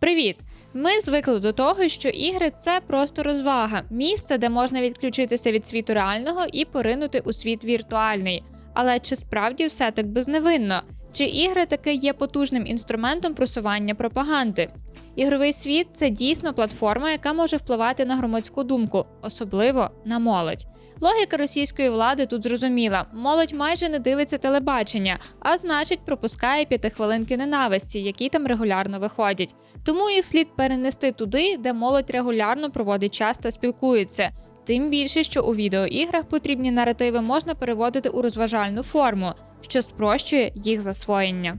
Привіт! Ми звикли до того, що ігри це просто розвага, місце, де можна відключитися від світу реального і поринути у світ віртуальний. Але чи справді все так безневинно? Чи ігри таки є потужним інструментом просування пропаганди? Ігровий світ це дійсно платформа, яка може впливати на громадську думку, особливо на молодь. Логіка російської влади тут зрозуміла: молодь майже не дивиться телебачення, а значить, пропускає п'ятихвилинки ненависті, які там регулярно виходять. Тому їх слід перенести туди, де молодь регулярно проводить час та спілкується. Тим більше, що у відеоіграх потрібні наративи можна переводити у розважальну форму, що спрощує їх засвоєння.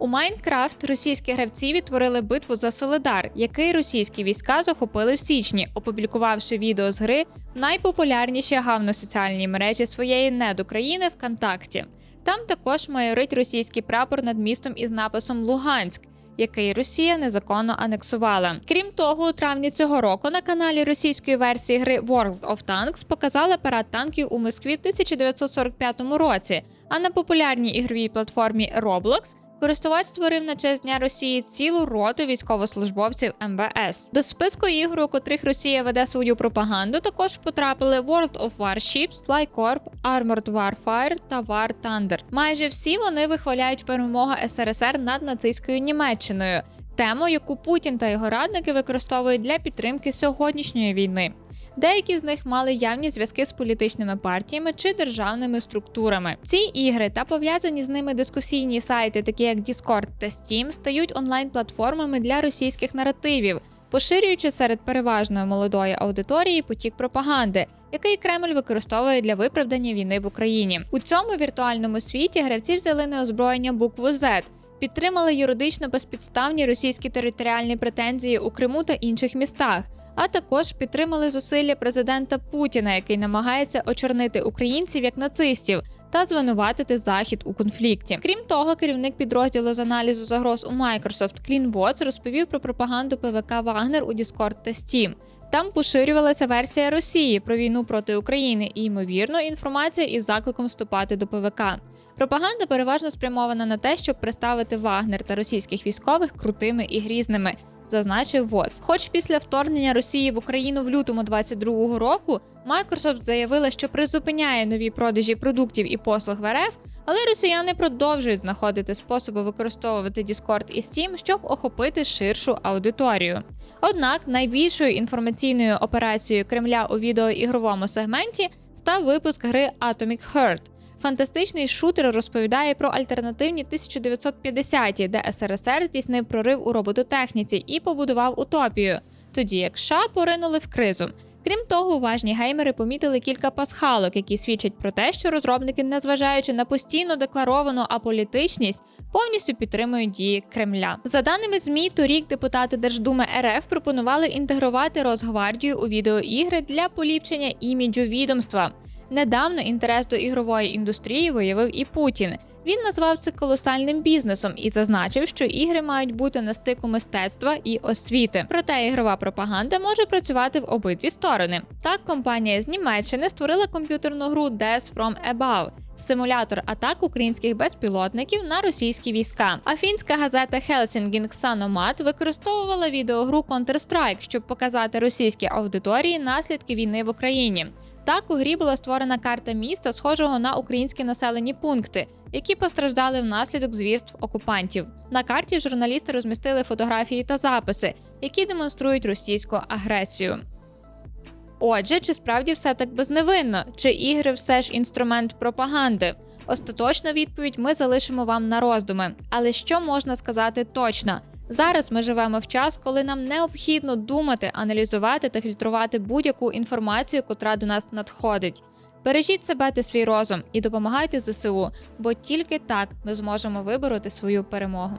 У Майнкрафт російські гравці відтворили битву за Солидар, який російські війська захопили в січні, опублікувавши відео з гри в найпопулярніші гавно-соціальній мережі своєї недокраїни ВКонтакті. Там також майорить російський прапор над містом із написом Луганськ. Який Росія незаконно анексувала. Крім того, у травні цього року на каналі російської версії гри World of Tanks показали парад танків у Москві в 1945 році. А на популярній ігровій платформі Roblox Користувач створив на честь Дня Росії цілу роту військовослужбовців МВС. До списку ігор, у котрих Росія веде свою пропаганду, також потрапили World of Warships, FlyCorp, Armored Warfare та War Thunder. Майже всі вони вихваляють перемогу СРСР над нацистською Німеччиною. Тему, яку Путін та його радники використовують для підтримки сьогоднішньої війни. Деякі з них мали явні зв'язки з політичними партіями чи державними структурами. Ці ігри та пов'язані з ними дискусійні сайти, такі як Discord та Steam, стають онлайн-платформами для російських наративів, поширюючи серед переважної молодої аудиторії потік пропаганди. Який Кремль використовує для виправдання війни в Україні у цьому віртуальному світі гравці взяли неозброєння букву Z, підтримали юридично безпідставні російські територіальні претензії у Криму та інших містах, а також підтримали зусилля президента Путіна, який намагається очорнити українців як нацистів. Та звинуватити захід у конфлікті. Крім того, керівник підрозділу з аналізу загроз у Microsoft Клін Вотс розповів про пропаганду ПВК Вагнер у Discord та Steam. Там поширювалася версія Росії про війну проти України і, ймовірно, інформація із закликом вступати до ПВК. Пропаганда переважно спрямована на те, щоб представити Вагнер та російських військових крутими і грізними. Зазначив ВОЗ. Хоч після вторгнення Росії в Україну в лютому 22-го року Microsoft заявила, що призупиняє нові продажі продуктів і послуг в РФ, але росіяни продовжують знаходити способи використовувати Discord і Steam, щоб охопити ширшу аудиторію. Однак найбільшою інформаційною операцією Кремля у відеоігровому сегменті став випуск гри Atomic Heart. Фантастичний шутер розповідає про альтернативні 1950-ті, де СРСР здійснив прорив у робототехніці і побудував утопію, тоді як США поринули в кризу. Крім того, уважні геймери помітили кілька пасхалок, які свідчать про те, що розробники, незважаючи на постійно декларовану аполітичність, повністю підтримують дії Кремля. За даними змі, торік депутати Держдуми РФ пропонували інтегрувати Росгвардію у відеоігри для поліпшення іміджу відомства. Недавно інтерес до ігрової індустрії виявив і Путін. Він назвав це колосальним бізнесом і зазначив, що ігри мають бути на стику мистецтва і освіти. Проте ігрова пропаганда може працювати в обидві сторони. Так, компанія з Німеччини створила комп'ютерну гру Death from Above – симулятор атак українських безпілотників на російські війська. А фінська газета Helsingin Sanomat використовувала відеогру Counter-Strike, щоб показати російській аудиторії наслідки війни в Україні. Так у грі була створена карта міста, схожого на українські населені пункти, які постраждали внаслідок звірств окупантів. На карті журналісти розмістили фотографії та записи, які демонструють російську агресію. Отже, чи справді все так безневинно? Чи ігри все ж інструмент пропаганди? Остаточну відповідь ми залишимо вам на роздуми. Але що можна сказати точно? Зараз ми живемо в час, коли нам необхідно думати, аналізувати та фільтрувати будь-яку інформацію, котра до нас надходить. Бережіть себе та свій розум і допомагайте ЗСУ, бо тільки так ми зможемо вибороти свою перемогу.